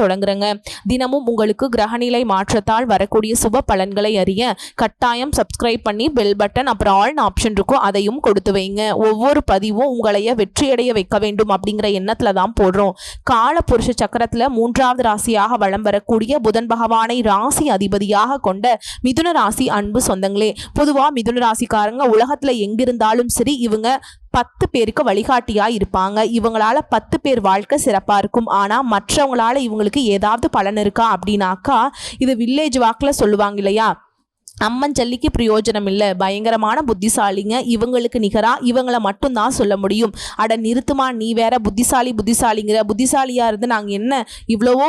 தொடங்குறேங்க. தினமும் உங்களுக்கு கிரகநிலை மாற்றத்தால் வரக்கூடிய சுப பலன்களை அறிய கட்டாயம் சப்ஸ்கிரைப் பண்ணி பெல் பட்டன் அப்புறம் ஆல் ஆப்ஷன் இருக்கும். அதையும் கொடுத்து வைங்க. ஒவ்வொரு பதிவும் உங்களைய வெற்றியடைய வைக்க வேண்டும் அப்படிங்கிற எண்ணத்துல தான் போடுறோம். கால புருஷ சக்கரத்துல மூன்றாவது ராசியாக வலம் வரக்கூடிய புதன் பகவானை ராசி அதிபதியாக கொண்ட மிதுன ராசி அன்பு சொந்தங்களே. பொதுவா மிதுன ராசிக்காரங்க உலகத்துல எங்கிருந்தாலும் சரி இவங்க பத்து பேருக்கு வழிகாட்டியா இருப்பாங்க. இவங்களால பத்து பேர் வாழ்க்கை சிறப்பா இருக்கும். ஆனா மற்றவங்களால இவங்களுக்கு ஏதாவது பலன் இருக்கா அப்படின்னாக்கா இது வில்லேஜ் வாக்கில் சொல்லுவாங்க இல்லையா? அம்மஞ்சல்லிக்கு பிரயோஜனம் இல்லை பயங்கரமான புத்திசாலிங்க. இவங்களுக்கு நிகரா இவங்களை மட்டும்தான் சொல்ல முடியும். அட நிறுத்துமா நீ வேற புத்திசாலி புத்திசாலிங்கிற. புத்திசாலியாக இருந்து நாங்கள் என்ன இவ்வளவோ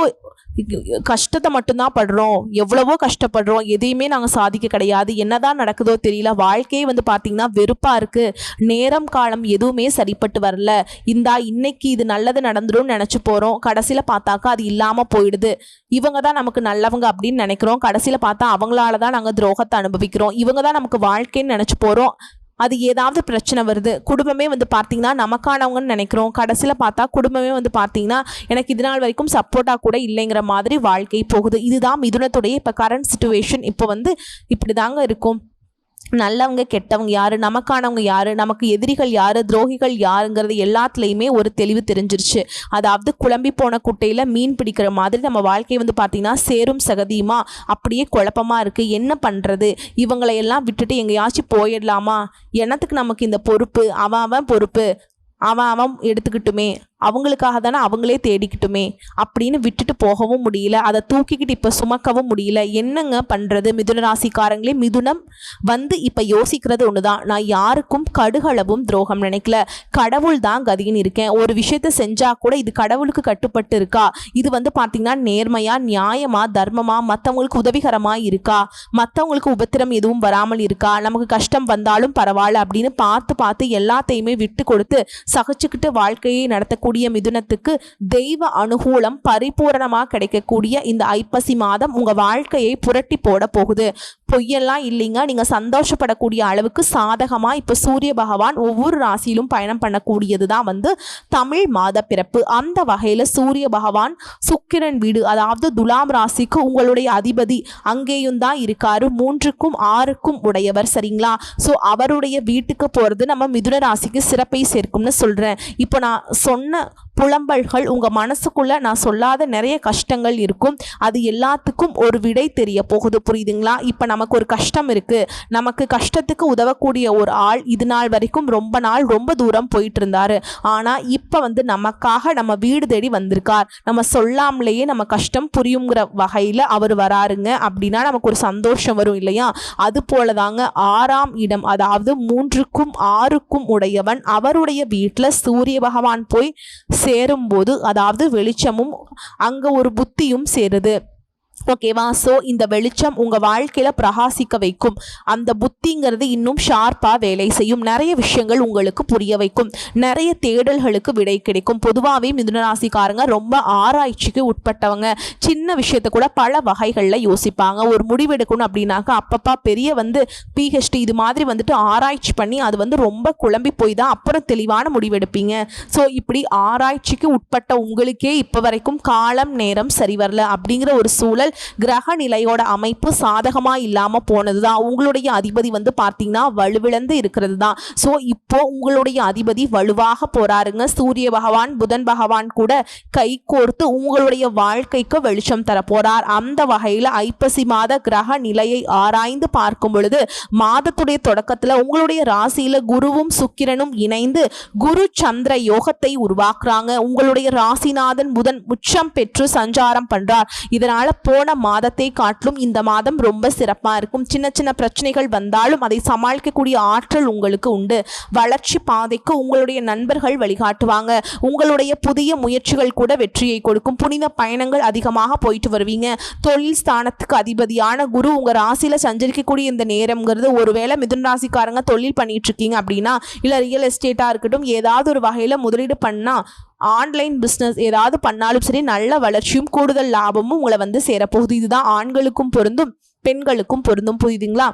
கஷ்டத்தை மட்டும்தான் படுறோம். எவ்வளவோ கஷ்டப்படுறோம். எதையுமே நாங்கள் சாதிக்க கிடையாது. என்னதான் நடக்குதோ தெரியல. வாழ்க்கையே வந்து பார்த்தீங்கன்னா வெறுப்பாக இருக்குது நேரம் காலம் எதுவுமே சரிப்பட்டு வரல. இந்தா இன்னைக்கு இது நல்லது நடந்துடும் நினச்சி போகிறோம் கடைசியில் பார்த்தாக்கா அது இல்லாமல் போயிடுது. இவங்க தான் நமக்கு நல்லவங்க அப்படின்னு நினைக்கிறோம். கடைசியில் பார்த்தா அவங்களால தான் நாங்கள் துரோகத்தை அனுபவிக்கிறோம். இவங்க தான் நமக்கு வாழ்க்கைன்னு நினச்சி போகிறோம் அது ஏதாவது பிரச்சனை வருது. குடும்பமே வந்து பார்த்தீங்கன்னா நமக்கானவங்கன்னு நினைக்கிறோம். கடைசியில் பார்த்தா குடும்பமே வந்து பார்த்தீங்கன்னா எனக்கு இது நாள் வரைக்கும் சப்போர்ட்டாக கூட இல்லைங்கிற மாதிரி வாழ்க்கை போகுது. இதுதான் மிதுனத்துடைய இப்போ கரண்ட் சுச்சுவேஷன் இப்போ வந்து இப்படி தாங்க இருக்கும். நல்லவங்க கெட்டவங்க யார் நமக்கானவங்க யார் நமக்கு எதிரிகள் யார் துரோகிகள் யாருங்கிறது எல்லாத்துலேயுமே ஒரு தெளிவு தெரிஞ்சிருச்சு. அதாவது குழம்பி போன குட்டையில் மீன் பிடிக்கிற மாதிரி நம்ம வாழ்க்கை வந்து பார்த்திங்கன்னா சேரும் சகதியுமா? அப்படியே குழப்பமாக இருக்குது என்ன பண்ணுறது இவங்களையெல்லாம் விட்டுட்டு எங்கேயாச்சும் போயிடலாமா? என்னத்துக்கு நமக்கு இந்த பொறுப்பு? அவன் அவன் பொறுப்பு. அவன் அவன் எடுத்துக்கிட்டுமே. அவங்களுக்காக தானே அவங்களே தேடிக்கிட்டுமே அப்படின்னு விட்டுட்டு போகவும் முடியல. அதை தூக்கிக்கிட்டு இப்போ சுமக்கவும் முடியல. என்னங்க பண்ணுறது மிதுன ராசிக்காரங்களே மிதுனம் வந்து இப்போ யோசிக்கிறது ஒன்று தான் நான் யாருக்கும் கடுகளவும் துரோகம் நினைக்கல. கடவுள் தான் கதின்னு இருக்கேன். ஒரு விஷயத்த செஞ்சால் கூட இது கடவுளுக்கு கட்டுப்பட்டு இருக்கா? இது வந்து பார்த்திங்கன்னா நேர்மையாக நியாயமாக தர்மமாக மற்றவங்களுக்கு உதவிகரமாக இருக்கா? மற்றவங்களுக்கு உபத்திரம் எதுவும் வராமல் இருக்கா? நமக்கு கஷ்டம் வந்தாலும் பரவாயில்ல அப்படின்னு பார்த்து பார்த்து எல்லாத்தையுமே விட்டு கொடுத்து சகிச்சுக்கிட்டு வாழ்க்கையை நடத்த கூடிய மிதுனத்துக்கு தெய்வ அனுகூலம் பரிபூரணமாக கிடைக்கக்கூடிய இந்த ஐப்பசி மாதம் உங்கள் வாழ்க்கையை புரட்டி போட போகுது. பொய்யெல்லாம் இல்லைங்க. நீங்கள் சந்தோஷப்படக்கூடிய அளவுக்கு சாதகமாக இப்போ சூரிய பகவான் ஒவ்வொரு ராசியிலும் பயணம் பண்ணக்கூடியது தான் வந்து தமிழ் மாத பிறப்பு. அந்த வகையில் சூரிய பகவான் சுக்கிரன் வீடு அதாவது துலாம் ராசிக்கு உங்களுடைய அதிபதி அங்கேயும் தான் இருக்காரு. மூன்றுக்கும் ஆறுக்கும் உடையவர் சரிங்களா? ஸோ அவருடைய வீட்டுக்கு போகிறது நம்ம மிதுன ராசிக்கு சிறப்பை சேர்க்கும்னு சொல்கிறேன் இப்போ நான் சொன்ன 乐。புலம்பல்கள் உங்கள் மனசுக்குள்ளே நான் சொல்லாத நிறைய கஷ்டங்கள் இருக்கும். அது எல்லாத்துக்கும் ஒரு விடை தெரிய போகுது. புரியுதுங்களா? இப்போ நமக்கு ஒரு கஷ்டம் இருக்குது நமக்கு கஷ்டத்துக்கு உதவக்கூடிய ஒரு ஆள் இது நாள் வரைக்கும் ரொம்ப நாள் ரொம்ப தூரம் போயிட்டு இருந்தார் ஆனால் இப்போ வந்து நமக்காக நம்ம வீடு தேடி வந்திருக்கார். நம்ம சொல்லாமலேயே நம்ம கஷ்டம் புரியுங்கிற வகையில் அவர் வராருங்க. அப்படின்னா நமக்கு ஒரு சந்தோஷம் வரும் இல்லையா? அது போல தாங்க ஆறாம் இடம் அதாவது மூன்றுக்கும் ஆறுக்கும் உடையவன் அவருடைய வீட்டில் சூரிய பகவான் போய் சேரும்போது அதாவது வெளிச்சமும் அங்கே ஒரு புத்தியும் சேருது. ஓகேவா ஸோ இந்த வெளிச்சம் உங்கள் வாழ்க்கையில் பிரகாசிக்க வைக்கும். அந்த புத்திங்கிறது இன்னும் ஷார்ப்பாக வேலை செய்யும். நிறைய விஷயங்கள் உங்களுக்கு புரிய வைக்கும். நிறைய தேடல்களுக்கு விடை கிடைக்கும். பொதுவாகவே மிதுனராசிக்காரங்க ரொம்ப ஆராய்ச்சிக்கு உட்பட்டவங்க. சின்ன விஷயத்தை கூட பல வகைகளில் யோசிப்பாங்க. ஒரு முடிவெடுக்கணும் அப்படின்னாக்கா அப்பப்பா பெரிய வந்து பிஹெச்டி இது மாதிரி வந்துட்டு ஆராய்ச்சி பண்ணி அது வந்து ரொம்ப குழம்பி போய் தான் அப்புறம் தெளிவான முடிவெடுப்பீங்க ஸோ இப்படி ஆராய்ச்சிக்கு உட்பட்ட உங்களுக்கே இப்போ வரைக்கும் காலம் நேரம் சரி வரல அப்படிங்கிற ஒரு சூழல் கிரக நிலையோட அமைப்பு சாதகமாக இல்லாமல் போனது தான் உங்களுடைய அதிபதி வந்து பார்த்தீங்கன்னா வலுவிழந்து இருக்கிறது தான் ஸோ இப்போ உங்களுடைய அதிபதி வலுவாக போறாருங்க. சூரிய பகவான் புதன் பகவான் கூட கை கோர்த்து உங்களுடைய வாழ்க்கைக்கு வெளிச்சம் தர போறார். அந்த வகையில் ஐப்பசி மாத கிரக நிலையை ஆராய்ந்து பார்க்கும் பொழுது மாதத்துடைய தொடக்கத்தில் உங்களுடைய ராசியில் குருவும் சுக்கிரனும் இணைந்து குரு சந்திர யோகத்தை உருவாக்குறாங்க. உங்களுடைய ராசிநாதன் புதன் உச்சம் பெற்று சஞ்சாரம் பண்றார். இதனால போன போன மாதத்தை காட்டிலும் இந்த மாதம் ரொம்ப சிறப்பாக இருக்கும். சின்ன சின்ன பிரச்சனைகள் வந்தாலும் அதை சமாளிக்கக்கூடிய ஆற்றல் உங்களுக்கு உண்டு. வளர்ச்சி பாதைக்கு உங்களுடைய நண்பர்கள் வழிகாட்டுவாங்க. உங்களுடைய புதிய முயற்சிகள் கூட வெற்றியை கொடுக்கும். புனித பயணங்கள் அதிகமாக போயிட்டு வருவீங்க. தொழில் ஸ்தானத்துக்கு அதிபதியான குரு உங்கள் ராசியில் சஞ்சரிக்கக்கூடிய இந்த நேரம்ங்கிறது ஒருவேளை மிதுன் ராசிக்காரங்க தொழில் பண்ணிட்டு இருக்கீங்க அப்படின்னா இல்லை ரியல் எஸ்டேட்டாக இருக்கட்டும் ஏதாவது ஒரு வகையில் முதலீடு பண்ணால் ஆன்லைன் பிஸ்னஸ் ஏதாவது பண்ணாலும் சரி நல்ல வளர்ச்சியும் கூடுதல் லாபமும் உங்களை வந்து சேரப்போகுது. இதுதான் ஆண்களுக்கும் பொருந்தும் பெண்களுக்கும் பொருந்தும். புரியுதுங்களா?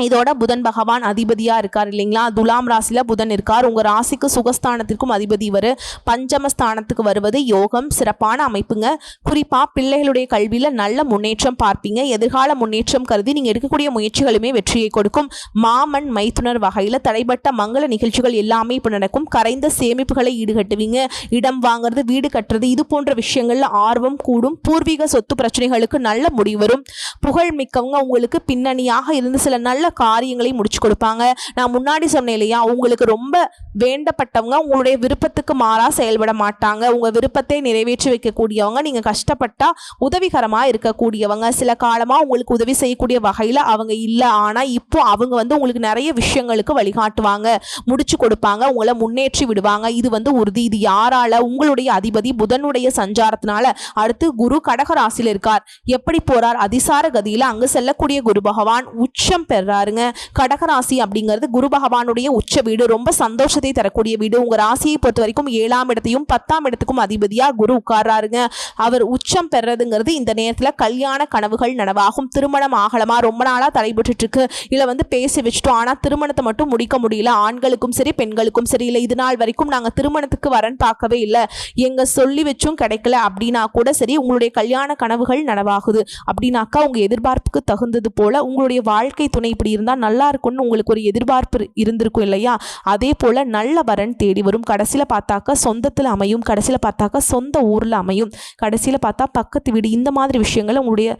இதோட புதன் பகவான் அதிபதியாக இருக்கார் இல்லைங்களா? துலாம் ராசியில் புதன் இருக்கார். உங்கள் ராசிக்கு சுகஸ்தானத்திற்கும் அதிபதி வரு பஞ்சமஸ்தானத்துக்கு வருவது யோகம் சிறப்பான அமைப்புங்க. குறிப்பாக பிள்ளைகளுடைய கல்வியில் நல்ல முன்னேற்றம் பார்ப்பீங்க. எதிர்கால முன்னேற்றம் கருதி நீங்கள் எடுக்கக்கூடிய முயற்சிகளுமே வெற்றியை கொடுக்கும். மாமன் மைத்துனர் வகையில் தடைப்பட்ட மங்கள நிகழ்ச்சிகள் எல்லாமே இப்போ நடக்கும். கரைந்த சேமிப்புகளை ஈடுகட்டுவீங்க. இடம் வாங்குறது வீடு கட்டுறது இது போன்ற விஷயங்களில் ஆர்வம் கூடும். பூர்வீக சொத்து பிரச்சனைகளுக்கு நல்ல முடிவு வரும். புகழ் மிக்கவங்க உங்களுக்கு பின்னணியாக இருந்து சில நல்ல காரியங்களை முடிச்சு கொடுப்பாங்க. நான் முன்னாடி சொன்னேன் இல்லையா உங்களுக்கு ரொம்ப வேண்டப்பட்டவங்க உங்களுடைய விருப்பத்துக்கு மாறாக செயல்பட மாட்டாங்க. உங்கள் விருப்பத்தை நிறைவேற்றி வைக்கக்கூடியவங்க நீங்கள் கஷ்டப்பட்டா உதவிகரமா இருக்கக்கூடியவங்க. சில காலமாக உங்களுக்கு உதவி செய்யக்கூடிய வகையில் அவங்க இல்லை. ஆனால் இப்போ அவங்க வந்து உங்களுக்கு நிறைய விஷயங்களுக்கு வழிகாட்டுவாங்க. முடிச்சு கொடுப்பாங்க உங்களை முன்னேற்றி விடுவாங்க. இது வந்து உறுதி. இது யாரால? உங்களுடைய அதிபதி புதனுடைய சஞ்சாரத்தினால. அடுத்து குரு கடகராசியில் இருக்கார். எப்படி போறார்? அதிசார கதியில அங்கு செல்லக்கூடிய குரு பகவான் உச்சம் பாருங்க கடகராசி அப்படிங்கிறது குரு பகவானுடைய உச்ச வீடு. ரொம்ப சந்தோஷத்தை தரக்கூடிய வீடு. உங்க ராசியை பொறுத்த வரைக்கும் ஏழாம் இடத்தையும் பத்தாம் இடத்துக்கும் அதிபதியா குரு உட்கார்றாருங்க. அவர் உச்சம் பெறதுங்கிறது இந்த நேரத்துல கல்யாண கனவுகள் நனவாகும். திருமணம் ஆகலமா? ரொம்ப நாளா தடைபட்டு இருக்கு இல்ல வந்து பேசி வச்சுட்டோம். ஆனா திருமணத்தை மட்டும் முடிக்க முடியல. ஆண்களுக்கும் சரி பெண்களுக்கும் சரி. இல்லை இது நாள் வரைக்கும் நாங்க திருமணத்துக்கு வரன் பார்க்கவே இல்லை. எங்க சொல்லி வச்சும் கிடைக்கல அப்படின்னா கூட சரி உங்களுடைய கல்யாண கனவுகள் நனவாகுது. அப்படின்னாக்கா உங்க எதிர்பார்ப்புக்கு தகுந்தது போல உங்களுடைய வாழ்க்கை துணை இப்படி இருந்தால் நல்லா இருக்கும்னு உங்களுக்கு ஒரு எதிர்பார்ப்பு இருந்திருக்கும் இல்லையா? அதே போல் நல்ல வரன் தேடி வரும். கடைசியில் பார்த்தாக்கா சொந்தத்தில் அமையும். கடைசியில் பார்த்தாக்கா சொந்த ஊரில் அமையும். கடைசியில் பார்த்தா பக்கத்து வீடு. இந்த மாதிரி விஷயங்கள் உங்களுடைய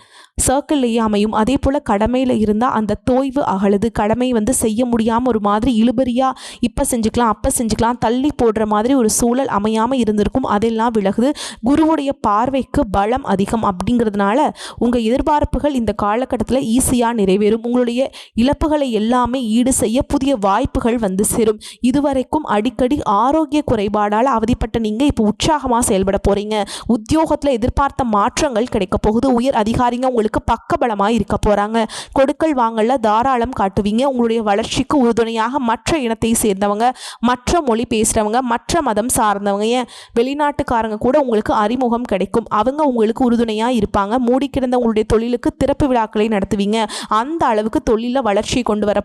சர்க்கிள்லேயே அமையும். அதே போல் கடமையில் இருந்தால் அந்த தோய்வு அகலுது. கடமை வந்து செய்ய முடியாமல் ஒரு மாதிரி இழுபறியாக இப்போ செஞ்சுக்கலாம் அப்போ செஞ்சுக்கலாம் தள்ளி போடுற மாதிரி ஒரு சூழல் அமையாமல் இருந்திருக்கும். அதெல்லாம் விலகுது. குருவுடைய பார்வைக்கு பலம் அதிகம். அப்படிங்கிறதுனால உங்கள் எதிர்பார்ப்புகள் இந்த காலகட்டத்தில் ஈஸியாக நிறைவேறும். உங்களுடைய இழப்புகளை எல்லாமே ஈடு செய்ய புதிய வாய்ப்புகள் வந்து சேரும். இதுவரைக்கும் அடிக்கடி ஆரோக்கிய குறைபாடால் அவதிப்பட்ட நீங்கள் இப்போ உற்சாகமாக செயல்பட போகிறீங்க உத்தியோகத்தில் எதிர்பார்த்த மாற்றங்கள் கிடைக்க போகுது. உயர் அதிகாரிங்க உங்களுக்கு பக்கபலமாக இருக்க போகிறாங்க கொடுக்கல் வாங்கல தாராளம் காட்டுவீங்க. உங்களுடைய வளர்ச்சிக்கு உறுதுணையாக மற்ற இனத்தை சேர்ந்தவங்க மற்ற மொழி பேசுகிறவங்க மற்ற மதம் சார்ந்தவங்க ஏன்? வெளிநாட்டுக்காரங்க கூட உங்களுக்கு அறிமுகம் கிடைக்கும். அவங்க உங்களுக்கு உறுதுணையாக இருப்பாங்க. மூடி கிடந்த உங்களுடைய தொழிலுக்கு திறப்பு விழாக்களை நடத்துவீங்க. அந்த அளவுக்கு தொழில் தொழிலில் வளர்ச்சி கொண்டு வர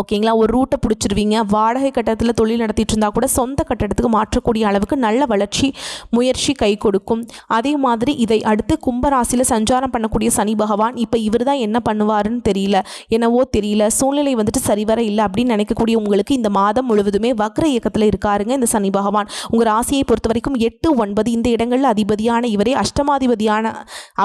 ஓகேங்களா ஒரு ரூட்டை பிடிச்சிருவீங்க. வாடகை கட்டத்தில் தொழில் நடத்திட்டு இருந்தால் கூட சொந்த கட்டடத்துக்கு மாற்றக்கூடிய அளவுக்கு நல்ல வளர்ச்சி முயற்சி கை கொடுக்கும். அதே மாதிரி இதை அடுத்து கும்பராசியில் சஞ்சாரம் பண்ணக்கூடிய சனி பகவான் இப்போ இவர் தான் என்ன பண்ணுவாருன்னு தெரியல. என்னவோ தெரியல. சூழ்நிலை வந்துட்டு சரிவர இல்லை அப்படின்னு நினைக்கக்கூடிய உங்களுக்கு இந்த மாதம் முழுவதுமே வக்ர இயக்கத்தில் இருக்காருங்க இந்த சனி பகவான். உங்கள் ராசியை பொறுத்த வரைக்கும் எட்டு ஒன்பது இந்த இடங்களில் அதிபதியான இவரே அஷ்டமாதிபதியான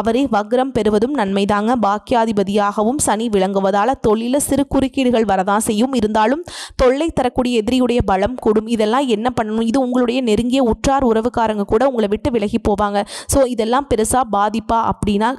அவரே வக்ரம் பெறுவதும் நன்மைதாங்க. பாக்கியாதிபதியாகவும் சனி விளங்குவதால் தொழிலில் சிறு குறுக்கீடுகள் வரதான் செய்யும் இருந்தாலும் தொல்லை தரக்கூடிய எதிரியுடைய பலம் கூடும். இதெல்லாம் என்ன பண்ணணும்? இது உங்களுடைய நெருங்கிய உற்றார் உறவுக்காரங்க கூட உங்களை விட்டு விலகி போவாங்க. ஸோ இதெல்லாம் பெருசாக பாதிப்பா அப்படின்னா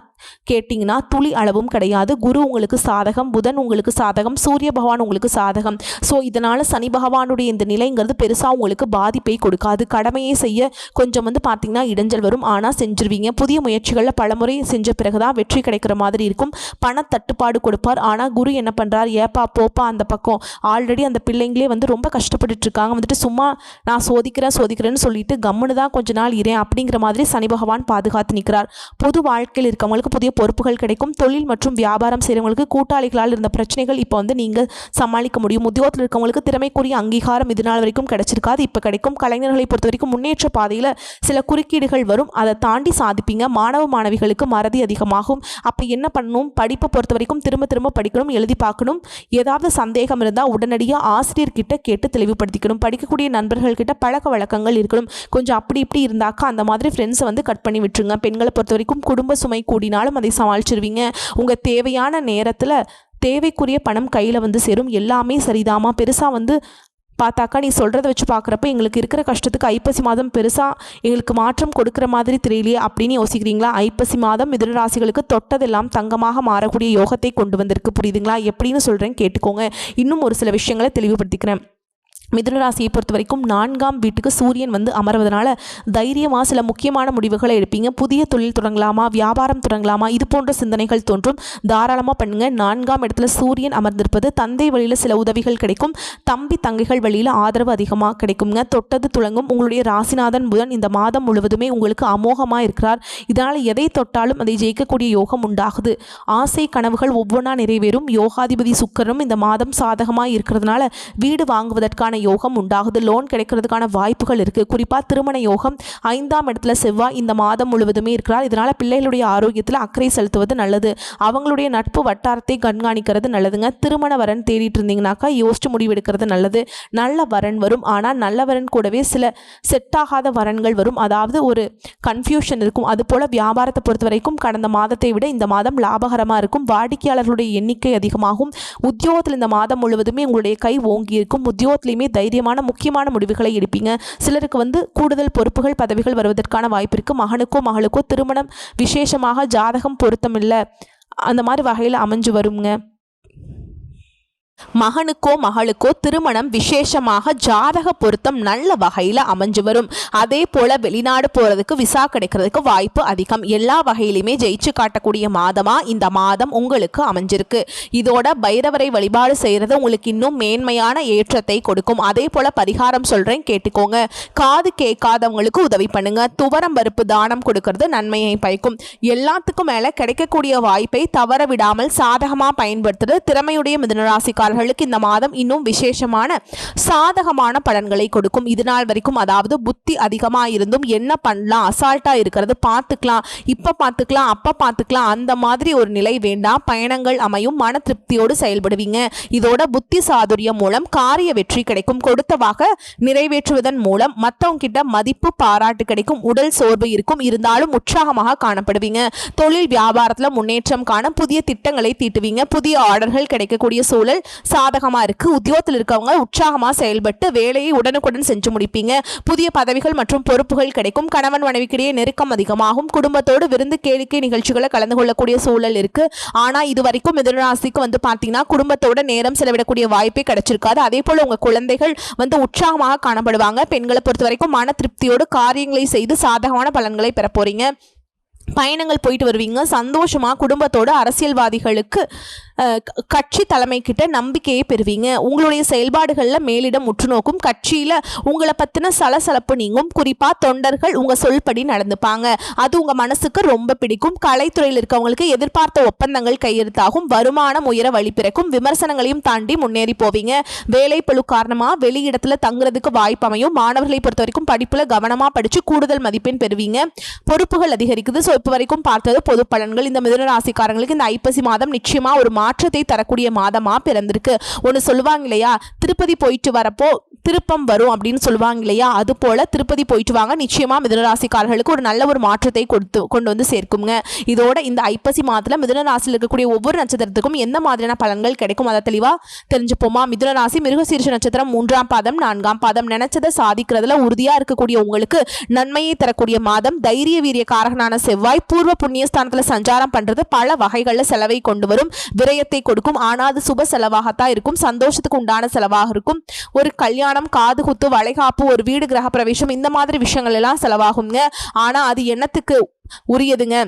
கேட்டிங்கன்னா துளி அளவும் கிடையாது. குரு உங்களுக்கு சாதகம் புதன் உங்களுக்கு சாதகம் சூரிய பகவான் உங்களுக்கு சாதகம். ஸோ இதனால் சனி பகவானுடைய இந்த நிலைங்கிறது பெருசாக உங்களுக்கு பாதிப்பை கொடுக்காது. கடமையை செய்ய கொஞ்சம் வந்து பார்த்திங்கன்னா இடைஞ்சல் வரும். ஆனால் செஞ்சிருவீங்க. புதிய முயற்சிகளில் பலமுறை செஞ்ச பிறகு தான் வெற்றி கிடைக்கிற மாதிரி இருக்கும். பண தட்டுப்பாடு கொடுப்பார். ஆனால் குரு என்ன பண்ணுறார் ஏப்பா போப்பா அந்த பக்கம். ஆல்ரெடி அந்த பிள்ளைங்களே வந்து ரொம்ப கஷ்டப்பட்டுட்டு இருக்காங்க. வந்துட்டு சும்மா நான் சோதிக்கிறேன் சோதிக்கிறேன்னு சொல்லிட்டு கம்முன்னு தான் கொஞ்ச நாள் இரேன் அப்படிங்கிற மாதிரி சனி பகவான் பாதுகாத்து நிற்கிறார் பொது வாழ்க்கையில் இருக்கவங்களுக்கு புதிய பொறுப்புகள் கிடைக்கும். தொழில் மற்றும் வியாபாரம் செய்கிறவங்களுக்கு கூட்டாளிகளால் இருந்த பிரச்சனைகள் இப்போ வந்து நீங்கள் சமாளிக்க முடியும். உத்தியோகத்தில் இருக்கவங்களுக்கு திறமைக்குரிய அங்கீகாரம் இது நாள் வரைக்கும் கிடைச்சிருக்காது. இப்போ கிடைக்கும். கலைஞர்களை பொறுத்த வரைக்கும் முன்னேற்ற பாதையில் சில குறுக்கீடுகள் வரும். அதை தாண்டி சாதிப்பீங்க. மாணவ மாணவிகளுக்கு மறதி அதிகமாகும். அப்போ என்ன பண்ணணும்? படிப்பை பொறுத்த வரைக்கும் திரும்ப திரும்ப படிக்கணும் எழுதி பார்க்கணும். ஏதாவது சந்தேகம் இருந்தால் உடனடியாக ஆசிரியர்கிட்ட கேட்டு தெளிவுபடுத்திக்கணும். படிக்கக்கூடிய நண்பர்கள்கிட்ட பழக்க வழக்கங்கள் இருக்கணும். கொஞ்சம் அப்படி இப்படி இருந்தாக்கா அந்த மாதிரி ஃப்ரெண்ட்ஸை வந்து கட் பண்ணி விட்டுருங்க. பெண்களை பொறுத்த வரைக்கும் குடும்ப சுமை கூடினாலும் அதை சமாளிச்சிருவீங்க. உங்கள் தேவையான நேரத்தில் தேவைக்குரிய பணம் கையில் வந்து சேரும். எல்லாமே சரிதாமா பெருசாக வந்து பார்த்தாக்கா நீ சொல்கிறத வச்சு பார்க்குறப்ப எங்களுக்கு இருக்கிற கஷ்டத்துக்கு ஐப்பசி மாதம் பெருசாக எங்களுக்கு மாற்றம் கொடுக்குற மாதிரி தெரியலையே அப்படின்னு யோசிக்கிறீங்களா? ஐப்பசி மாதம் மிதனராசிகளுக்கு தொட்டதெல்லாம் தங்கமாக மாறக்கூடிய யோகத்தை கொண்டு வந்திருக்கு. புரியுதுங்களா? எப்படின்னு சொல்கிறேன் கேட்டுக்கோங்க. இன்னும் ஒரு சில விஷயங்களை தெளிவுபடுத்திக்கிறேன். மிதுன ராசியை பொறுத்த வரைக்கும் நான்காம் வீட்டுக்கு சூரியன் வந்து அமர்வதனால தைரியமாக சில முக்கியமான முடிவுகளை எடுப்பீங்க. புதிய தொழில் தொடங்கலாமா? வியாபாரம் தொடங்கலாமா? இது போன்ற சிந்தனைகள் தோன்றும். தாராளமாக பண்ணுங்க. நான்காம் இடத்துல சூரியன் அமர்ந்திருப்பது தந்தை வழியில் சில உதவிகள் கிடைக்கும். தம்பி தங்கைகள் வழியில் ஆதரவு அதிகமாக கிடைக்குங்க. தொட்டது துளங்கும். உங்களுடைய ராசிநாதன் புதன் இந்த மாதம் முழுவதுமே உங்களுக்கு அமோகமாக இருக்கிறார். இதனால் எதை தொட்டாலும் அதை ஜெயிக்கக்கூடிய யோகம் உண்டாகுது. ஆசை கனவுகள் ஒவ்வொன்றா நிறைவேறும். யோகாதிபதி சுக்கரனும் இந்த மாதம் சாதகமாக இருக்கிறதுனால வீடு வாங்குவதற்கான யோகம் உண்டாகுது. லோன் கிடைக்கிறதுக்கான வாய்ப்புகள் இருக்குது குறிப்பாக திருமண யோகம் ஐந்தாம் இடத்துல செவ்வாய் இந்த மாதம் முழுவதுமே இருக்கிறார். இதனால் பிள்ளைகளுடைய ஆரோக்கியத்தில் அக்கறை செலுத்துவது நல்லது. அவங்களுடைய நட்பு வட்டாரத்தை கண்காணிக்கிறது நல்லதுங்க. திருமண வரன் தேடிட்டு இருந்தீங்கனாக்கா யோசிச்சு முடிவெடுக்கிறது நல்லது. நல்ல வரன் வரும். ஆனால் நல்ல வரன் கூடவே சில செட் ஆகாத வரன்கள் வரும். அதாவது ஒரு கன்ஃபியூஷன் இருக்கும். அதுபோல் வியாபாரத்தை பொறுத்த வரைக்கும் கடந்த மாதத்தை விட இந்த மாதம் லாபகரமாக இருக்கும். வாடிக்கையாளர்களுடைய எண்ணிக்கை அதிகமாகும். உத்தியோகத்தில் இந்த மாதம் முழுவதுமே உங்களுடைய கை ஓங்கி இருக்கும். உத்தியோகத்திலையுமே தைரியமான முக்கியமான முடிவுகளை எடுப்பீங்க. சிலருக்கு வந்து கூடுதல் பொறுப்புகள் பதவிகள் வருவதற்கான வாய்ப்பு இருக்குது மகனுக்கோ மகளுக்கோ திருமணம் விசேஷமாக ஜாதகம் பொருத்தமில்லை. அந்த மாதிரி வகையில் அமைஞ்சு வருங்க. மகனுக்கோ மகளுக்கோ திருமணம் விசேஷமாக ஜாதக பொருத்தம் நல்ல வகையில் அமைஞ்சு வரும். அதே போல் வெளிநாடு போகிறதுக்கு விசா கிடைக்கிறதுக்கு வாய்ப்பு அதிகம். எல்லா வகையிலுமே ஜெயிச்சு காட்டக்கூடிய மாதமாக இந்த மாதம் உங்களுக்கு அமைஞ்சிருக்கு. இதோட பைரவரை வழிபாடு செய்கிறது உங்களுக்கு இன்னும் மேன்மையான ஏற்றத்தை கொடுக்கும். அதே போல் பரிகாரம் சொல்கிறேன் கேட்டுக்கோங்க. காது கேட்காதவங்களுக்கு உதவி பண்ணுங்க. துவரம் பருப்பு தானம் கொடுக்கறது நன்மையை பயக்கும். எல்லாத்துக்கும் மேலே கிடைக்கக்கூடிய வாய்ப்பை தவற விடாமல் சாதகமாக பயன்படுத்துறது திறமையுடைய மிதனராசிக்காரர்களுக்கு இந்த மாதம் இன்னும் விசேஷமான சாதகமான பலன்களை கொடுக்கும். இது நாள் வரைக்கும் அதாவது புத்தி அதிகமாக இருந்தும் என்ன பண்ணலாம்? அசால்ட்டாக இருக்கிறது பார்த்துக்கலாம். இப்போ பார்த்துக்கலாம் அப்போ பார்த்துக்கலாம். அந்த மாதிரி ஒரு நிலை வேண்டாம். பயணங்கள் அமையும். மன திருப்தியோடு செயல்படுவீங்க. இதோட புத்தி சாதுரியம் மூலம் காரிய வெற்றி கிடைக்கும். கொடுத்தவாக நிறைவேற்றுவதன் மூலம் மற்றவங்க கிட்ட மதிப்பு பாராட்டு கிடைக்கும். உடல் சோர்வு இருக்கும். இருந்தாலும் உற்சாகமாக காணப்படுவீங்க. தொழில் வியாபாரத்தில் முன்னேற்றம் காண புதிய திட்டங்களை தீட்டுவீங்க. புதிய ஆர்டர்கள் கிடைக்கக்கூடிய சூழல் சாதகமாக இருக்குது உத்தியோகத்தில் இருக்கவங்க உற்சாகமாக செயல்பட்டு வேலையை உடனுக்குடன் செஞ்சு முடிப்பீங்க. புதிய பதவிகள் மற்றும் பொறுப்புகள் கிடைக்கும். கணவன் மனைவிக்கிடையே நெருக்கம் அதிகமாகும். குடும்பத்தோடு விருந்து கேளிக்கை நிகழ்ச்சிகளை கலந்து கொள்ளக்கூடிய சூழல் இருக்குது ஆனால் இது வரைக்கும் மிதுனராசிக்கு வந்து பார்த்தீங்கன்னா குடும்பத்தோட நேரம் செலவிடக்கூடிய வாய்ப்பே கிடைச்சிருக்காது. அதே போல் உங்கள் குழந்தைகள் வந்து உற்சாகமாக காணப்படுவாங்க. பெண்களை பொறுத்த வரைக்கும் மன திருப்தியோடு காரியங்களை செய்து சாதகமான பலன்களை பெற போகிறீங்க பயணங்கள் போயிட்டு வருவீங்க. சந்தோஷமாக குடும்பத்தோட அரசியல்வாதிகளுக்கு கட்சி தலைமைக்கிட்ட நம்பிக்கையை பெறுவீங்க. உங்களுடைய செயல்பாடுகளில் மேலிடம் முற்றுநோக்கும் கட்சியில் உங்களை பற்றின சலசலப்பு நீங்கும். குறிப்பாக தொண்டர்கள் உங்கள் சொல்படி நடந்துப்பாங்க. அது உங்கள் மனசுக்கு ரொம்ப பிடிக்கும். கலைத்துறையில் இருக்கவங்களுக்கு எதிர்பார்த்த ஒப்பந்தங்கள் கையெழுத்தாகும். வருமானம் உயர வழி பிறக்கும். விமர்சனங்களையும் தாண்டி முன்னேறி போவீங்க. வேலை காரணமாக வெளியிடத்துல தங்குறதுக்கு வாய்ப்பு அமையும். மாணவர்களை பொறுத்த வரைக்கும் படிப்பில் கவனமாக படித்து கூடுதல் மதிப்பெண் பெறுவீங்க. பொறுப்புகள் அதிகரிக்குது. ஸோ இப்போ வரைக்கும் பார்த்தது பொது பலன்கள். இந்த மிதன ராசிக்காரங்களுக்கு இந்த ஐப்பசி மாதம் நிச்சயமாக ஒரு மாற்றத்தை தரக்கூடிய மாதமா பிறந்திருக்கு. ஒன்று சொல்லுவாங்க இல்லையா? திருப்பதி போயிட்டு வரப்போ திருப்பம் வரும் அப்படின்னு சொல்லுவாங்க இல்லையா? அது போல திருப்பதி போயிட்டு வாங்க. நிச்சயமா மிதனராசிக்காரர்களுக்கு ஒரு நல்ல ஒரு மாற்றத்தை கொடுத்து கொண்டு வந்து சேர்க்குங்க. இதோட இந்த ஐப்பசி மாதத்துல மிதனராசியில் இருக்கக்கூடிய ஒவ்வொரு நட்சத்திரத்துக்கும் எந்த மாதிரியான பலன்கள் கிடைக்கும்? அதை தெளிவா தெரிஞ்சுப்போமா? மிதுனராசி மிருகசீர்ஷ நட்சத்திரம் மூன்றாம் பாதம் நான்காம் பாதம். நினைச்சதை சாதிக்கிறதுல உறுதியா இருக்கக்கூடிய உங்களுக்கு நன்மையை தரக்கூடிய மாதம். தைரிய வீரிய காரகனான செவ்வாய் பூர்வ புண்ணியஸ்தானத்துல சஞ்சாரம் பண்றது பல வகைகளில் செலவை கொண்டு வரும். ஆதாயத்தை கொடுக்கும். ஆனால் அது சுப செலவாகத்தான் இருக்கும். சந்தோஷத்துக்கு உண்டான செலவாக இருக்கும். ஒரு கல்யாணம் காது குத்து வளைகாப்பு ஒரு வீடு கிரக பிரவேசம் இந்த மாதிரி விஷயங்கள் எல்லாம் செலவாகுங்க ஆனால் அது என்னத்துக்கு உரியதுங்க.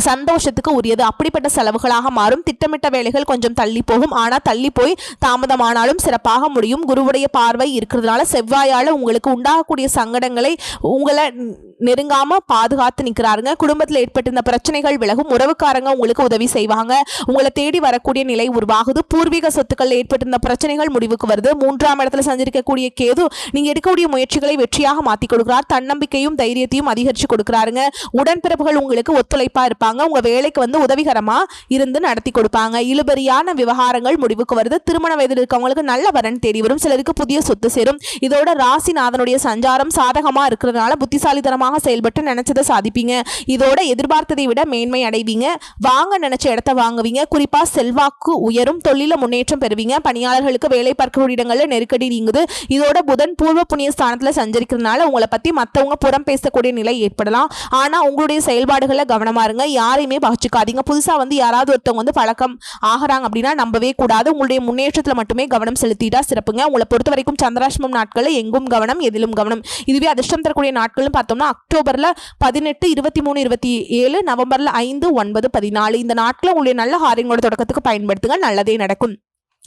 சந்தோஷத்துக்கு உரியது. அப்படிப்பட்ட செலவுகளாக மாறும். திட்டமிட்ட வேலைகள் கொஞ்சம் தள்ளி போகும் ஆனால் தள்ளி போய் தாமதமானாலும் சிறப்பாக முடியும். குருவுடைய பார்வை இருக்கிறதுனால செவ்வாயால் உங்களுக்கு உண்டாகக்கூடிய சங்கடங்களை உங்களை நெருங்காம பாதுகாத்து நிற்கிறாருங்க. குடும்பத்தில் ஏற்பட்டிருந்த பிரச்சனைகள் விலகும். உறவுக்காரங்க உங்களுக்கு உதவி செய்வாங்க. உங்களை தேடி வரக்கூடிய நிலை உருவாகுது. பூர்வீக சொத்துக்கள் ஏற்பட்டிருந்த பிரச்சனைகள் முடிவுக்கு வருது. மூன்றாம் இடத்துல சஞ்சரிக்கக்கூடிய கேது நீங்க எடுக்கக்கூடிய முயற்சிகளை வெற்றியாக மாற்றி கொடுக்கிறார். தன்னம்பிக்கையும் தைரியத்தையும் அதிகரித்து கொடுக்கிறாருங்க. உடன்பிறப்புகள் உங்களுக்கு ஒத்துழைப்பா இருப்பாங்க. பார்ப்பாங்க உங்க வேலைக்கு வந்து உதவிகரமா இருந்து நடத்தி கொடுப்பாங்க. இழுபறியான விவகாரங்கள் முடிவுக்கு வருது. திருமண வயதில் இருக்கவங்களுக்கு நல்ல வரன் தேடி வரும். சிலருக்கு புதிய சொத்து சேரும். இதோட ராசிநாதனுடைய சஞ்சாரம் சாதகமா இருக்கிறதுனால புத்திசாலித்தனமாக செயல்பட்டு நினைச்சதை சாதிப்பீங்க. இதோட எதிர்பார்த்ததை விட மேன்மை அடைவீங்க. வாங்க நினைச்ச இடத்த வாங்குவீங்க. குறிப்பா செல்வாக்கு உயரும். தொழில முன்னேற்றம் பெறுவீங்க. பணியாளர்களுக்கு வேலை பார்க்கக்கூடிய இடங்களில் நெருக்கடி நீங்குது. இதோட புதன் பூர்வ புண்ணிய ஸ்தானத்தில் சஞ்சரிக்கிறதுனால உங்களை பத்தி மற்றவங்க புறம் பேசக்கூடிய நிலை ஏற்படலாம். ஆனா உங்களுடைய செயல்பாடுகளை கவனமா இருங்க. யாரையுமே பகிச்சுக்காதீங்க புதுசாக வந்து யாராவது ஒருத்தவங்க வந்து பழக்கம் ஆகிறாங்க அப்படின்னா நம்பவே கூடாது. உங்களுடைய முன்னேற்றத்தில் மட்டுமே கவனம் செலுத்திட்டா சிறப்புங்க. உங்களை பொறுத்த வரைக்கும் சந்திராஷ்மம் நாட்களில் எங்கும் கவனம் எதிலும் கவனம். இதுவே அதிர்ஷ்டம் தரக்கூடிய நாட்கள்னு பார்த்தோம்னா அக்டோபரில் பதினெட்டு இருபத்தி மூணு இருபத்தி ஏழு நவம்பரில் ஐந்து ஒன்பது பதினாலு. இந்த நாட்களில் உங்களுடைய நல்ல ஹாரியங்களோட தொடக்கத்துக்கு பயன்படுத்துங்க. நல்லதே நடக்கும்.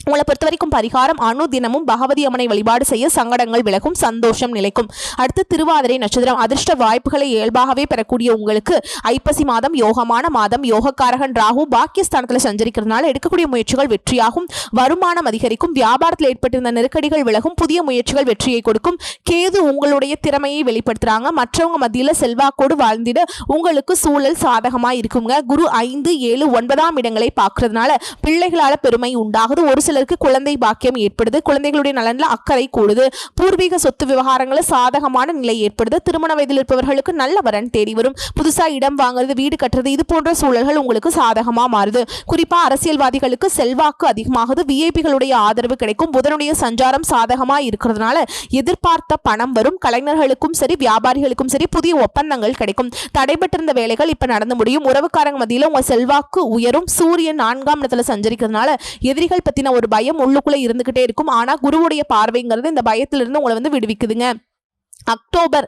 உங்களை பொறுத்த வரைக்கும் பரிகாரம் அணு தினமும் பகவதி அம்மனை வழிபாடு செய்ய சங்கடங்கள் விலகும் சந்தோஷம் நிலைக்கும். அடுத்து திருவாதிரை நட்சத்திரம் அதிர்ஷ்ட வாய்ப்புகளை இயல்பாகவே பெறக்கூடிய உங்களுக்கு ஐப்பசி மாதம் யோகமான மாதம் யோகக்காரகன் ராகு பாக்கியஸ்தானத்தில் சஞ்சரிக்கிறதுனால எடுக்கக்கூடிய முயற்சிகள் வெற்றியாகும். வருமானம் அதிகரிக்கும் வியாபாரத்தில் ஏற்பட்டிருந்த நெருக்கடிகள் விலகும் புதிய முயற்சிகள் வெற்றியை கொடுக்கும். கேது உங்களுடைய திறமையை வெளிப்படுத்துறாங்க. மற்றவங்க மத்தியில் செல்வாக்கோடு வாழ்ந்திட உங்களுக்கு சூழல் சாதகமாக இருக்குங்க. குரு ஐந்து ஏழு ஒன்பதாம் இடங்களை பார்க்கறதுனால பிள்ளைகளால் பெருமை உண்டாகுது. ஒரு சில சிலருக்கு குழந்தை பாக்கியம் ஏற்படுது. குழந்தைகளுடைய நலனில் அக்கறை கூடுது. பூர்வீக சொத்து விவகாரங்களில் சாதகமான நிலை ஏற்படுது. திருமண வயதில் இருப்பவர்களுக்கு நல்ல வரன் தேடி வரும். புதுசா இடம் வாங்குறது வீடு கட்டுறது இது போன்ற சூழல்கள் உங்களுக்கு சாதகமாக மாறுது. குறிப்பாக அரசியல்வாதிகளுக்கு செல்வாக்கு அதிகமாகுது. விஐபிகளுடைய ஆதரவு கிடைக்கும். புதனுடைய சஞ்சாரம் சாதகமா இருக்கிறதுனால எதிர்பார்த்த பணம் வரும். கலைஞர்களுக்கும் சரி வியாபாரிகளுக்கும் சரி புதிய ஒப்பந்தங்கள் கிடைக்கும். தடைபட்டிருந்த வேலைகள் இப்ப நடந்து முடியும். உறவுக்காரங்க மத்தியில் உங்கள் செல்வாக்கு உயரும். சூரியன் நான்காம் இடத்துல சஞ்சரிக்கிறதுனால எதிரிகள் பத்தின ஒரு பயம் உள்ளுக்குள்ளே இருந்துகிட்டே இருக்கும். ஆனால் குருவுடைய பார்வைங்கிறது இந்த பயத்திலிருந்து உங்களை வந்து விடுவிக்குதுங்க. அக்டோபர்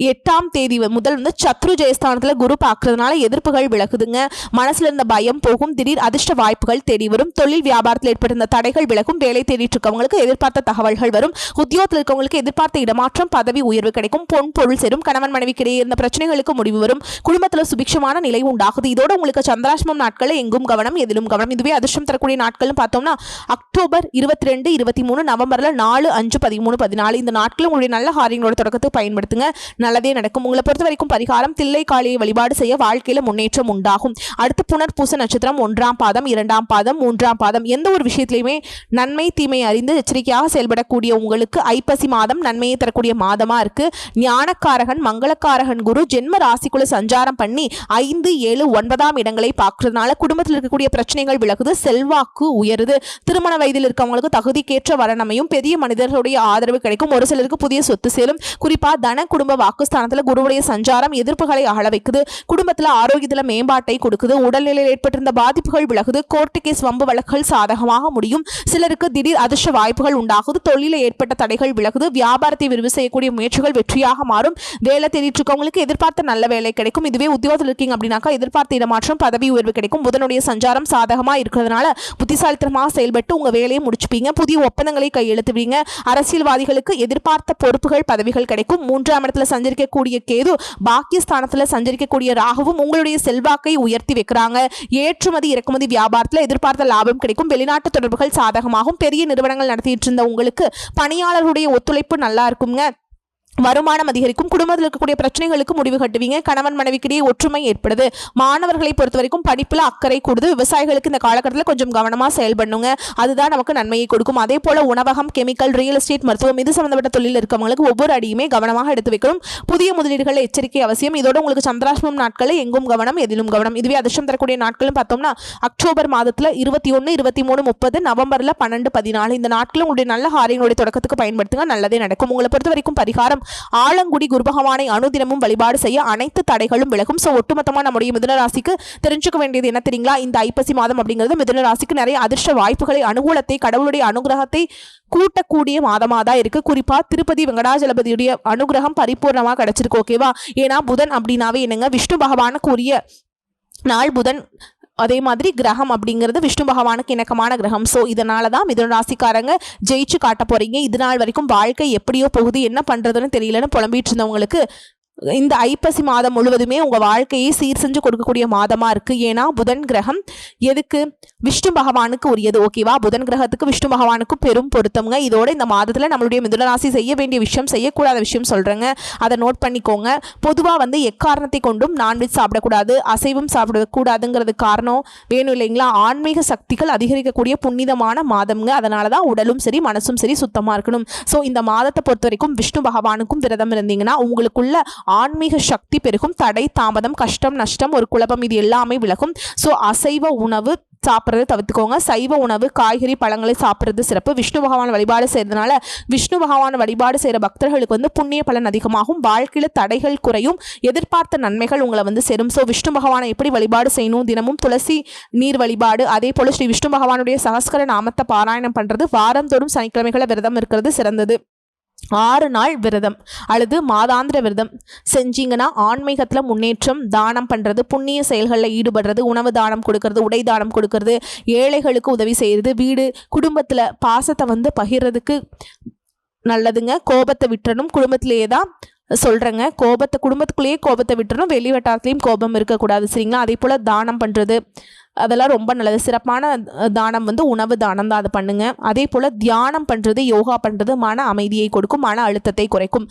எட்டாம் தேதி முதல் வந்து சத்ரு ஜெயஸ்தானத்தில் குரு பார்க்கறதுனால எதிர்ப்புகள் விலகுதுங்க. மனசில் இருந்த பயம் போகும். திடீர் அதிர்ஷ்ட வாய்ப்புகள் தேடி வரும். தொழில் வியாபாரத்தில் ஏற்பட்டிருந்த தடைகள் விலகும். வேலை தேடிட்டு இருக்கவங்களுக்கு எதிர்பார்த்த தகவல்கள் வரும். உத்தியோகத்தில் இருக்கவங்களுக்கு எதிர்பார்த்த இடமாற்றம் பதவி உயர்வு கிடைக்கும். பொன் பொருள் சேரும். கணவன் மனைவிக்கு இடையே இருந்த பிரச்சனைகளுக்கு முடிவு வரும். குடும்பத்தில் சுபிக்ஷமான நிலை உண்டாகுது. இதோட உங்களுக்கு சந்திராஷ்மம் நாட்களில் எங்கும் கவனம் எதிலும் கவனம். இதுவே அதிர்ஷ்டம் தரக்கூடிய நாட்கள்னு பார்த்தோம்னா அக்டோபர் இருபத்தி ரெண்டு இருபத்தி மூணு நவம்பரில் நாலு அஞ்சு பதிமூணு பதினாலு. இந்த நாட்களில் உங்களுடைய நல்ல காரியங்களோட தொடக்கத்துக்கு பயன்படுத்துங்க. நல்லதே நடக்கும். உங்களை பொறுத்த வரைக்கும் பரிகாரம் தில்லை காளியை வழிபாடு செய்ய வாழ்க்கையில முன்னேற்றம் உண்டாகும். அடுத்து புனர்பூச நட்சத்திரம் ஒன்றாம் பாதம் இரண்டாம் பாதம் மூன்றாம் பாதம் எந்த ஒரு விஷயத்திலையுமே நன்மை தீமை அறிந்து எச்சரிக்கையாக செயல்படக்கூடிய உங்களுக்கு ஐப்பசி மாதம் நன்மையை தரக்கூடிய மாதமா இருக்கு. ஞானக்காரகன் மங்களக்காரகன் குரு ஜென்ம ராசிக்குள்ள சஞ்சாரம் பண்ணி ஐந்து ஏழு ஒன்பதாம் இடங்களை பார்க்கறதுனால குடும்பத்தில் இருக்கக்கூடிய பிரச்சனைகள் விலகுது செல்வாக்கு உயருது. திருமண வயதில் இருக்கவங்களுக்கு தகுதிக்கேற்ற வரணமையும் பெரிய மனிதர்களுடைய ஆதரவு கிடைக்கும். ஒரு சிலருக்கு புதிய சொத்து சேரும். குறிப்பா தன குடும்ப பாகிஸ்தானத்தில் குருவுடைய சஞ்சாரம் எதிர்ப்புகளை அகல வைக்குது. குடும்பத்தில் ஆரோக்கியத்தில் மேம்பாட்டை கொடுக்குது. உடல்நிலையில் ஏற்பட்டிருந்த பாதிப்புகள் விலகுது. கோர்ட்டு கேஸ் வம்பு வழக்குகள் சாதகமாக முடியும். சிலருக்கு திடீர் அதிர்ஷ்ட வாய்ப்புகள் உண்டாகுது. தொழிலில் ஏற்பட்ட தடைகள் விலகுது. வியாபாரத்தை விரிவு செய்யக்கூடிய முயற்சிகள் வெற்றியாக மாறும். வேலை தேடிட்டு இருக்கவங்களுக்கு எதிர்பார்த்த நல்ல வேலை கிடைக்கும். இதுவே உத்தியோகத்தில் இருக்கீங்க அப்படின்னாக்கா எதிர்பார்த்த இடமாற்றம் பதவி உயர்வு கிடைக்கும். புதனுடைய சஞ்சாரம் சாதகமாக இருக்கிறதுனால புத்திசாலித்தனமாக செயல்பட்டு உங்கள் வேலையை முடிச்சுப்பீங்க. புதிய ஒப்பந்தங்களை கையெழுத்துவீங்க அரசியல்வாதிகளுக்கு எதிர்பார்த்த பொறுப்புகள் பதவிகள் கிடைக்கும். மூன்றாம் இடத்துல சஞ்சரிக்கக்கூடிய கேது பாக்கியஸ்தானத்தில் சஞ்சரிக்கக்கூடிய ராகுவும் உங்களுடைய செல்வாக்கை உயர்த்தி வைக்கிறாங்க. ஏற்றுமதி இறக்குமதி வியாபாரத்தில் எதிர்பார்த்த லாபம் கிடைக்கும். வெளிநாட்டு தொடர்புகள் சாதகமாகும். பெரிய நிறுவனங்கள் நடத்திட்டு இருந்த உங்களுக்கு பணியாளர்களுடைய ஒத்துழைப்பு நல்லா இருக்குங்க. வருமானம் அதிகரிக்கும் குடும்பத்தில் இருக்கக்கூடிய பிரச்சனைகளுக்கு முடிவு கட்டுவீங்க. கணவன் மனைவிக்கிடையே ஒற்றுமை ஏற்படுது. மாணவர்களை பொறுத்த வரைக்கும் படிப்பில் அக்கறை கூடுது. விவசாயிகளுக்கு இந்த காலகட்டத்தில் கொஞ்சம் கவனமாக செயல்படணுங்க. அதுதான் நமக்கு நன்மையை கொடுக்கும். அதே போல உணவகம் கெமிக்கல் ரியல் எஸ்டேட் மருத்துவம் இது சம்பந்தப்பட்ட தொழில் இருக்கவங்களுக்கு ஒவ்வொரு அடியுமே கவனமாக எடுத்து வைக்கணும். புதிய முதலீடுகள் எச்சரிக்கை அவசியம். இதோட உங்களுக்கு சந்திராசிரமம் நாட்களில் எங்கும் கவனம் எதிலும் கவனம். இதுவே அதிர்ஷ்டம் தரக்கூடிய நாட்களும் பார்த்தோம்னா அக்டோபர் மாதத்தில் இருபத்தி ஒன்று இருபத்தி மூணு முப்பது நவம்பரில் பன்னெண்டு பதினாலு. இந்த நாட்களும் உங்களுடைய நல்ல காரியங்களுடைய தொடக்கத்துக்கு பயன்படுத்துங்க. நல்லதே நடக்கும். உங்களை பொறுத்த வரைக்கும் பரிகாரம் ஆலங்குடி குருபகவானை அனுதினமும் வழிபாடு செய்ய அனைத்து தடைகளும் விலகும். ஸோ ஒட்டுமொத்தமாக நம்முடைய மிதுன ராசிக்கு தெரிஞ்சுக்க வேண்டியது என்ன தெரியுங்களா? இந்த ஐப்பசி மாதம் அப்படிங்கிறது மிதுன ராசிக்கு நிறைய அதிர்ஷ்ட வாய்ப்புகளை அனுகூலத்தை கடவுளுடைய அனுகிரகத்தை கூட்டக்கூடிய மாதமாக தான் இருக்குது குறிப்பாக திருப்பதி வெங்கடாஜலபதியுடைய அனுகிரகம் பரிபூர்ணமாக கிடைச்சிருக்கு ஓகேவா ஏன்னா புதன் அப்படின்னாவே என்னங்க? விஷ்ணு பகவானுக்குரிய நாள் புதன் அதே மாதிரி கிரகம் அப்படிங்கிறது விஷ்ணு பகவானுக்கு இணக்கமான கிரகம். ஸோ இதனால தான் மிதுன ராசிக்காரங்க ஜெயிச்சு காட்ட போறீங்க. இது நாள் வரைக்கும் வாழ்க்கை எப்படியோ போகுது என்ன பண்றதுன்னு தெரியலன்னு புலம்பிட்டு இருந்தவங்களுக்கு இந்த ஐப்பசி மாதம் முழுவதுமே உங்கள் வாழ்க்கையை சீர் செஞ்சு கொடுக்கக்கூடிய மாதமாக இருக்குது ஏன்னா புதன் கிரகம் எதுக்கு? விஷ்ணு பகவானுக்கு உரியது. ஓகேவா புதன் கிரகத்துக்கு விஷ்ணு பகவானுக்கு பெரும் பொருத்தம்ங்க. இதோட இந்த மாதத்தில் நம்மளுடைய மிதுனராசி செய்ய வேண்டிய விஷயம் செய்யக்கூடாத விஷயம் சொல்கிறேங்க அதை நோட் பண்ணிக்கோங்க. பொதுவாக வந்து எக்காரணத்தை கொண்டும் நான்வெஜ் சாப்பிடக்கூடாது. அசைவம் சாப்பிடக்கூடாதுங்கிறது காரணம் வேணும் இல்லைங்களா? ஆன்மீக சக்திகள் அதிகரிக்கக்கூடிய புனிதமான மாதம்ங்க. அதனால தான் உடலும் சரி மனசும் சரி சுத்தமாக இருக்கணும். ஸோ இந்த மாதத்தை பொறுத்த வரைக்கும் விஷ்ணு பகவானுக்கும் விரதம் இருந்தீங்கன்னா உங்களுக்குள்ள ஆன்மீக சக்தி பெருகும். தடை தாமதம் கஷ்டம் நஷ்டம் ஒரு குழப்பம் இது எல்லாமே விலகும். ஸோ அசைவ உணவு சாப்பிட்றத தவிர்த்துக்கோங்க. சைவ உணவு காய்கறி பழங்களை சாப்பிட்றது சிறப்பு. விஷ்ணு பகவான் வழிபாடு செய்கிறதுனால விஷ்ணு பகவான் வழிபாடு செய்கிற பக்தர்களுக்கு வந்து புண்ணிய பலன் அதிகமாகும். வாழ்க்கையில் தடைகள் குறையும். எதிர்பார்த்த நன்மைகள் உங்களை வந்து சேரும். ஸோ விஷ்ணு பகவானை எப்படி வழிபாடு செய்யணும்? தினமும் துளசி நீர் வழிபாடு. அதே போல் ஸ்ரீ விஷ்ணு பகவானுடைய சகஸ்கர நாமத்தை பாராயணம் பண்ணுறது வாரந்தோறும் சனிக்கிழமைகளை விரதம் இருக்கிறது சிறந்தது. ஆறு நாள் விரதம். அல்லது மாதாந்திர விரதம். செஞ்சீங்கன்னா ஆன்மீகத்தில் முன்னேற்றம் தானம் பண்ணுறது புண்ணிய செயல்களில் ஈடுபடுறது உணவு தானம் கொடுக்கறது உடை தானம் கொடுக்கறது ஏழைகளுக்கு உதவி செய்கிறது வீடு குடும்பத்தில் பாசத்தை வந்து பகிர்றதுக்கு நல்லதுங்க. கோபத்தை விட்டுறணும். குடும்பத்திலேயே தான் சொல்கிறேங்க கோபத்தை குடும்பத்துக்குள்ளேயே கோபத்தை விட்டுறணும். வெளி வட்டாரத்துலேயும் கோபம் இருக்கக்கூடாது சரிங்களா? அதே போல் தானம் பண்ணுறது அதெல்லாம் ரொம்ப நல்லது. சிறப்பான தானம் வந்து உணவு தானம் தான். அதை பண்ணுங்க. அதே போல் தியானம் பண்ணுறது யோகா பண்ணுறது மன அமைதியை கொடுக்கும் மன அழுத்தத்தை குறைக்கும்.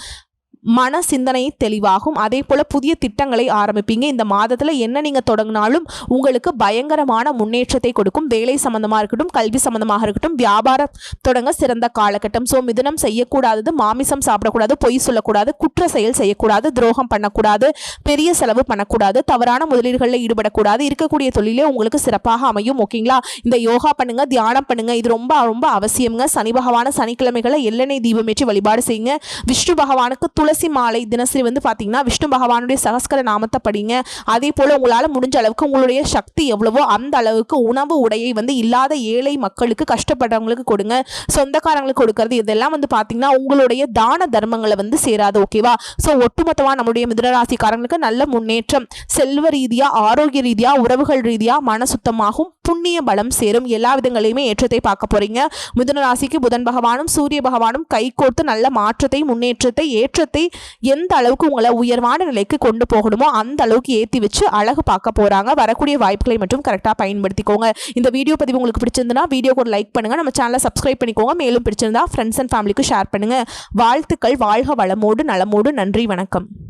மன சிந்தனை தெளிவாகும். அதே போல் புதிய திட்டங்களை ஆரம்பிப்பீங்க. இந்த மாதத்தில் என்ன நீங்கள் தொடங்கினாலும் உங்களுக்கு பயங்கரமான முன்னேற்றத்தை கொடுக்கும். வேலை சம்மந்தமாக இருக்கட்டும் கல்வி சம்மந்தமாக இருக்கட்டும் வியாபாரம் தொடங்க சிறந்த காலகட்டம். ஸோ மிதனம் செய்யக்கூடாதது மாமிசம் சாப்பிடக்கூடாது பொய் சொல்லக்கூடாது குற்ற செயல் செய்யக்கூடாது துரோகம் பண்ணக்கூடாது பெரிய செலவு பண்ணக்கூடாது தவறான முதலீடுகளில் ஈடுபடக்கூடாது இருக்கக்கூடிய தொழிலே உங்களுக்கு சிறப்பாக அமையும். ஓகேங்களா? இந்த யோகா பண்ணுங்க தியானம் பண்ணுங்க. இது ரொம்ப ரொம்ப அவசியம்ங்க. சனி பகவான சனிக்கிழமைகளை எள்ளெண்ணெய் தீபமேற்றி வழிபாடு செய்யுங்க. விஷ்ணு பகவானுக்கு துளசி மாலை தினசரி வந்து பார்த்தீங்கன்னா விஷ்ணு பகவானுடைய சகஸ்கர நாமத்தை படிங்க. அதே போல் உங்களால் முடிஞ்ச அளவுக்கு உங்களுடைய சக்தி எவ்வளவோ அந்த அளவுக்கு உணவு உடையை வந்து இல்லாத ஏழை மக்களுக்கு கஷ்டப்படுறவங்களுக்கு கொடுங்க. சொந்தக்காரங்களுக்கு கொடுக்கறது இதெல்லாம் வந்து பார்த்தீங்கன்னா உங்களுடைய தான தர்மங்களை வந்து சேராது ஓகேவா? ஸோ ஒட்டுமொத்தமாக நம்மளுடைய மிதனராசிக்காரங்களுக்கு நல்ல முன்னேற்றம். செல்வ ரீதியாக ஆரோக்கிய ரீதியாக உறவுகள் ரீதியாக மன சுத்தமாகும் புண்ணிய பலம் சேரும். எல்லா விதங்களையுமே ஏற்றத்தை பார்க்க போறீங்க. மிதுன ராசிக்கு புதன் பகவானும் சூரிய பகவானும் கைகோர்த்து நல்ல மாற்றத்தை முன்னேற்றத்தை ஏற்றத்தை எந்த அளவுக்கு உங்களை உயர்வான நிலைக்கு கொண்டு போகணுமோ அந்த அளவுக்கு ஏற்றி வச்சு அழகு பார்க்க போகிறாங்க வரக்கூடிய வாய்ப்புகளை மட்டும் கரெக்டாக பயன்படுத்திக்கோங்க. இந்த வீடியோ பதிவு உங்களுக்கு பிடிச்சிருந்தனா வீடியோக்கு ஒரு லைக் பண்ணுங்கள் நம்ம சேனலை சப்ஸ்கிரைப் பண்ணிக்கோங்க. மேலும் பிடிச்சிருந்தா ஃப்ரெண்ட்ஸ் அண்ட் ஃபேமிலிக்கு ஷேர் பண்ணுங்கள் வாழ்த்துக்கள். வாழ்க வளமோடு நலமோடு. நன்றி. வணக்கம்.